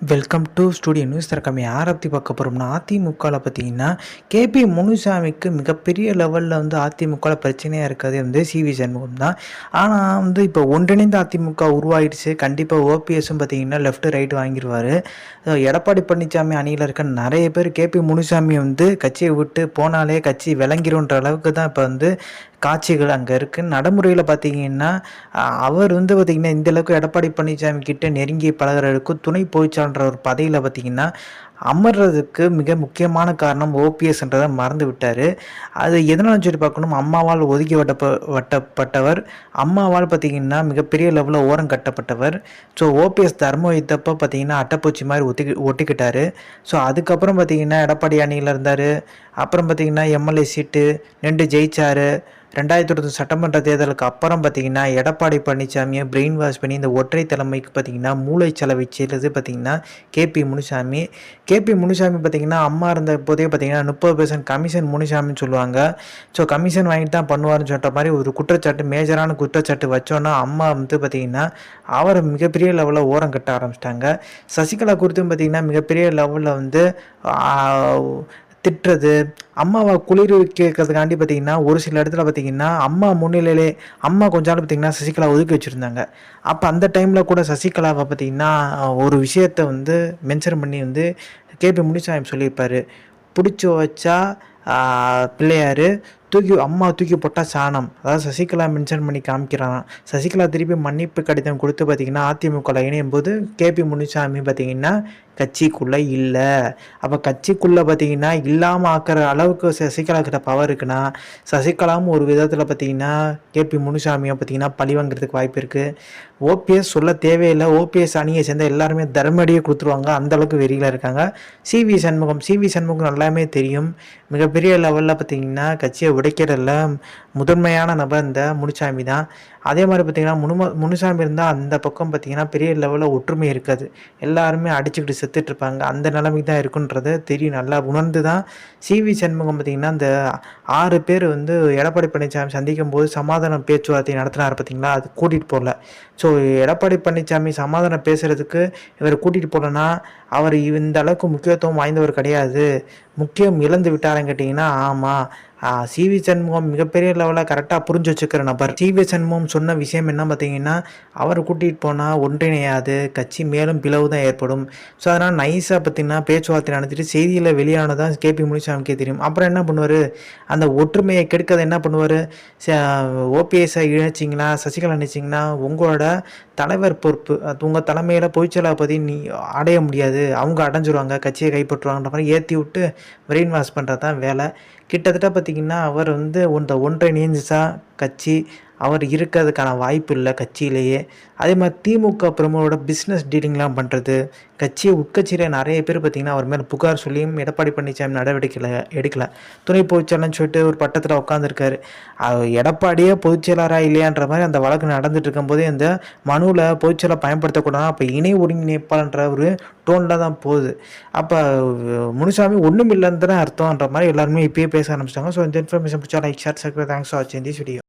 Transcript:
Welcome to studio news தரக்கம் யாரை பற்றி பார்க்க போகிறோம்னா அதிமுகவில் பார்த்தீங்கன்னா கேபி முனுசாமிக்கு மிகப்பெரிய லெவலில் வந்து அதிமுகவில் பிரச்சனையாக இருக்கிறது வந்து சி வி சண்முகம் தான். ஆனால் வந்து இப்போ ஒன்றிணைந்த அதிமுக உருவாயிடுச்சு. கண்டிப்பாக ஓபிஎஸும் பார்த்தீங்கன்னா லெஃப்ட் ரைட் வாங்கிடுவார் எடப்பாடி பழனிசாமி அணியில் இருக்க நிறைய பேர் கேபி முனுசாமி வந்து கட்சியை விட்டு போனாலே கட்சி விளங்கிருன்ற அளவுக்கு தான் இப்போ வந்து காட்சிகள் அங்கே இருக்குது நடைமுறையில் பார்த்தீங்கன்னா அவர் வந்து பார்த்திங்கன்னா இந்தளவுக்கு எடப்பாடி பழனிசாமி கிட்ட நெருங்கி பழகிறதுக்கு துணை ஒரு பதவியில் பார்த்தீங்கன்னா அமர்றதுக்கு மிக முக்கியமான காரணம் ஓபிஎஸ்ன்றதை மறந்து விட்டார் அது எதனாலும் சொல்லி பார்க்கணும். அம்மாவால் ஒதுக்கி வட்டப்ப வட்டப்பட்டவர். அம்மாவால் பார்த்திங்கன்னா மிகப்பெரிய லெவலில் ஓரம் கட்டப்பட்டவர். ஸோ ஓபிஎஸ் தர்ம வைத்தப்போ பார்த்திங்கன்னா அட்டைப்பூச்சி மாதிரி ஒத்தி ஒட்டிக்கிட்டார். ஸோ அதுக்கப்புறம் பார்த்திங்கன்னா எடப்பாடி அணியில் இருந்தார். அப்புறம் பார்த்திங்கன்னா எம்எல்ஏ சீட்டு நின்று ஜெயிச்சார். ரெண்டாயிரத்தி இருபது சட்டமன்ற தேர்தலுக்கு அப்புறம் பார்த்தீங்கன்னா எடப்பாடி பழனிசாமியை பிரெயின் வாஷ் பண்ணி இந்த ஒற்றை தலைமைக்கு பார்த்தீங்கன்னா மூளைச்சலவை செய்கிறது பார்த்தீங்கன்னா கேபி முனுசாமி. கேபி முனுசாமி பார்த்தீங்கன்னா அம்மா இருந்த போதே பார்த்தீங்கன்னா முப்பது பெர்சன்ட் கமிஷன் முனுசாமின்னு சொல்லுவாங்க. ஸோ கமிஷன் வாங்கிட்டு தான் பண்ணுவார்னு சொல்கிற மாதிரி ஒரு குற்றச்சாட்டு மேஜரான குற்றச்சாட்டு வச்சோன்னா அம்மா வந்து பார்த்தீங்கன்னா அவரை மிகப்பெரிய லெவலில் ஓரம் கட்ட ஆரம்பிச்சிட்டாங்க. சசிகலா குறித்தும் பார்த்தீங்கன்னா மிகப்பெரிய லெவலில் வந்து திட்டுறது அம்மாவை குளிர் கேட்கறதுக்காண்டி பார்த்தீங்கன்னா ஒரு சில இடத்துல பார்த்தீங்கன்னா அம்மா முன்னிலையிலே அம்மா கொஞ்ச நாள் பார்த்தீங்கன்னா சசிகலா ஒதுக்கி வச்சுருந்தாங்க. அப்போ அந்த டைமில் கூட சசிகலாவை பார்த்தீங்கன்னா ஒரு விஷயத்தை வந்து மென்ஷன் பண்ணி வந்து கேபி முனிசாமி சொல்லியிருப்பார். பிடிச்சி வச்சா பிள்ளையார் தூக்கி அம்மா தூக்கி போட்டால் சாணம். அதாவது சசிகலா மென்ஷன் பண்ணி காமிக்கிறான். சசிகலா திருப்பி மன்னிப்பு கடிதம் கொடுத்து பார்த்தீங்கன்னா அதிமுகவில் இணையும் போது கேபி முனிசாமி பார்த்தீங்கன்னா கட்சிக்குள்ளே இல்லை. அப்போ கட்சிக்குள்ளே பார்த்தீங்கன்னா இல்லாமல் ஆக்கிற அளவுக்கு சசிகலா கிட்ட பவர் இருக்குன்னா சசிகலாவும் ஒரு விதத்தில் பார்த்தீங்கன்னா கேபி முனுசாமியை பார்த்தீங்கன்னா பழி வாங்குறதுக்கு வாய்ப்பு இருக்குது ஓபிஎஸ் சொல்ல தேவையில்லை. ஓபிஎஸ் அணியை சேர்ந்த எல்லாருமே தர்மடியே கொடுத்துருவாங்க. அந்தளவுக்கு வெறியில் இருக்காங்க. சிவி சண்முகம் சிவி சண்முகம் நல்லாமே தெரியும். மிகப்பெரிய லெவலில் பார்த்தீங்கன்னா கட்சியை உடைக்கிறதுல முதன்மையான நபர் இந்த முனுசாமி தான். அதே மாதிரி பார்த்திங்கன்னா முனும முனுசாமி இருந்தால் அந்த பக்கம் பார்த்திங்கன்னா பெரிய லெவலில் ஒற்றுமை இருக்காது. எல்லாருமே அடிச்சுக்கிட்டு செத்துட்ருப்பாங்க அந்த நிலைமைக்கு தான் இருக்குன்றது தெரியும். நல்லா உணர்ந்து தான் சிவி சண்முகம் பார்த்திங்கன்னா அந்த ஆறு பேர் வந்து எடப்பாடி பழனிசாமி சந்திக்கும் போது சமாதானம் பேச்சுவார்த்தை நடத்தினார் பார்த்திங்களா அது கூட்டிகிட்டு போகல. ஸோ எடப்பாடி பழனிசாமி சமாதானம் பேசுகிறதுக்கு இவர் கூட்டிகிட்டு போகலன்னா அவர் இந்த அளவுக்கு முக்கியத்துவம் வாய்ந்தவர் கிடையாது. முக்கியம் இழந்து விட்டாருன்னு கேட்டிங்கன்னா ஆமாம் சிவி சண்முகம் மிகப்பெரிய லெவலில் கரெக்டாக புரிஞ்சு வச்சுக்கிற நபர். சிவி சண்முகம் சொன்ன விஷயம் என்ன பார்த்தீங்கன்னா அவரை கூட்டிகிட்டு போனால் ஒன்றிணையாது கட்சி மேலும் பிளவு தான் ஏற்படும். ஸோ அதனால் நைஸாக பார்த்தீங்கன்னா பேச்சுவார்த்தை நடத்திட்டு செய்தியில் வெளியானதான் கேபி முனிசாமிக்கே தெரியும். அப்புறம் என்ன பண்ணுவார்? அந்த ஒற்றுமையை கெடுக்கதை என்ன பண்ணுவார்? ஓபிஎஸ்ஐ இணைச்சிங்களா? சசிகலா இணைச்சிங்கன்னா உங்களோட தலைவர் பொறுப்பு அது உங்கள் தலைமையில் பொய்ச்சலாபதி நீ அடைய முடியாது. அவங்க அடைஞ்சிருவாங்க கட்சியை கைப்பற்றுவாங்கன்ற மாதிரி ஏற்றி விட்டு பிரெயின் வாஷ் பண்ணுறது தான் வேலை. கிட்டத்தட்ட பார்த்திங்கன்னா அவர் வந்து ஒன்றை ஒன்றை நீஞ்சிச்சா கட்சி அவர் இருக்கிறதுக்கான வாய்ப்பு இல்லை கட்சியிலேயே. அதே மாதிரி திமுக பிரமுகரோட பிஸ்னஸ் டீலிங்லாம் பண்ணுறது கட்சியை உட்கட்சியில் நிறைய பேர் பார்த்திங்கன்னா அவர் மேலே புகார் சொல்லியும் எடப்பாடி பழனிசாமி நடவடிக்கை எடுக்கலை. துணை பொதுச்செயலர்னு சொல்லிட்டு ஒரு பட்டத்தில் உட்காந்துருக்காரு எடப்பாடியே பொதுச்செயலராக இல்லையான்ற மாதிரி அந்த வழக்கு நடந்துட்டு இருக்கும்போதே அந்த மனுவில் பொதுச்செயலர் பயன்படுத்தக்கூடாது அப்போ இணை ஒருங்கிணைப்பாளன்ற ஒரு டோனில் தான் போகுது. அப்போ முனுசாமி ஒன்றும் இல்லைன்னு தானே அர்த்தம்ன்ற மாதிரி எல்லாருமே இப்பயே பேச ஆரம்பிச்சிட்டாங்க. ஸோ இந்த இன்ஃபர்மேஷன் பிடிச்சா like share circle thanks for வாட்சிங் திஸ் வீடியோ